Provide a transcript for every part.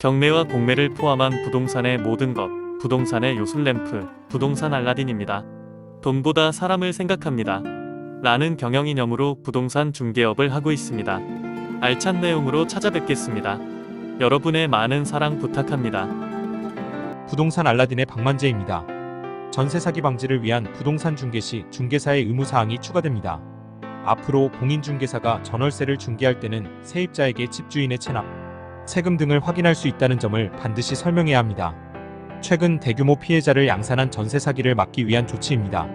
경매와 공매를 포함한 부동산의 모든 것, 부동산의 요술램프, 부동산 알라딘입니다. 돈보다 사람을 생각합니다. 라는 경영이념으로 부동산 중개업을 하고 있습니다. 알찬 내용으로 찾아뵙겠습니다. 여러분의 많은 사랑 부탁합니다. 부동산 알라딘의 박만재입니다. 전세 사기 방지를 위한 부동산 중개 시 중개사의 의무 사항이 추가됩니다. 앞으로 공인중개사가 전월세를 중개할 때는 세입자에게 집주인의 체납, 세금 등을 확인할 수 있다는 점을 반드시 설명해야 합니다. 최근 대규모 피해자를 양산한 전세 사기를 막기 위한 조치입니다.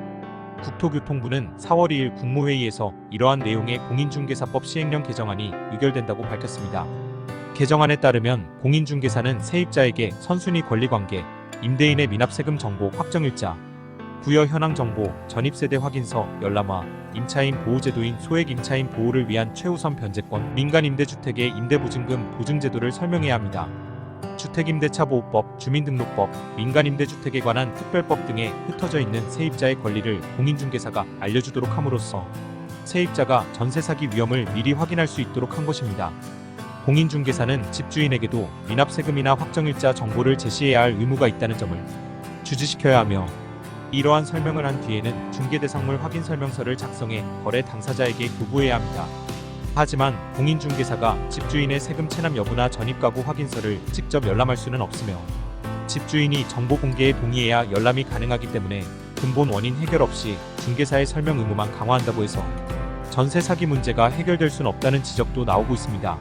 국토교통부는 4월 2일 국무회의에서 이러한 내용의 공인중개사법 시행령 개정안이 의결된다고 밝혔습니다. 개정안에 따르면 공인중개사는 세입자에게 선순위 권리관계, 임대인의 미납세금 정보 확정일자, 부여 현황 정보, 전입세대 확인서, 열람화, 임차인 보호제도인 소액 임차인 보호를 위한 최우선 변제권, 민간임대주택의 임대보증금 보증제도를 설명해야 합니다. 주택임대차보호법, 주민등록법, 민간임대주택에 관한 특별법 등에 흩어져 있는 세입자의 권리를 공인중개사가 알려주도록 함으로써 세입자가 전세 사기 위험을 미리 확인할 수 있도록 한 것입니다. 공인중개사는 집주인에게도 미납세금이나 확정일자 정보를 제시해야 할 의무가 있다는 점을 주지시켜야 하며 이러한 설명을 한 뒤에는 중개대상물 확인 설명서를 작성해 거래 당사자에게 교부해야 합니다. 하지만 공인중개사가 집주인의 세금 체납 여부나 전입가구 확인서를 직접 열람할 수는 없으며 집주인이 정보 공개에 동의해야 열람이 가능하기 때문에 근본 원인 해결 없이 중개사의 설명 의무만 강화한다고 해서 전세 사기 문제가 해결될 수는 없다는 지적도 나오고 있습니다.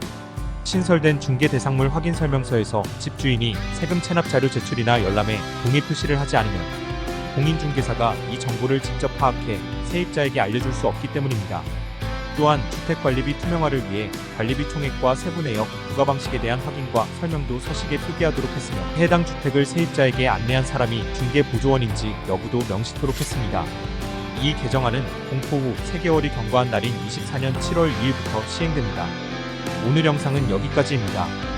신설된 중개 대상물 확인 설명서에서 집주인이 세금 체납 자료 제출이나 열람에 동의 표시를 하지 않으면 공인중개사가 이 정보를 직접 파악해 세입자에게 알려줄 수 없기 때문입니다. 또한 주택관리비 투명화를 위해 관리비 총액과 세부 내역, 부과 방식에 대한 확인과 설명도 서식에 표기하도록 했으며 해당 주택을 세입자에게 안내한 사람이 중개 보조원인지 여부도 명시토록 했습니다. 이 개정안은 공포 후 3개월이 경과한 날인 24년 7월 2일부터 시행됩니다. 오늘 영상은 여기까지입니다.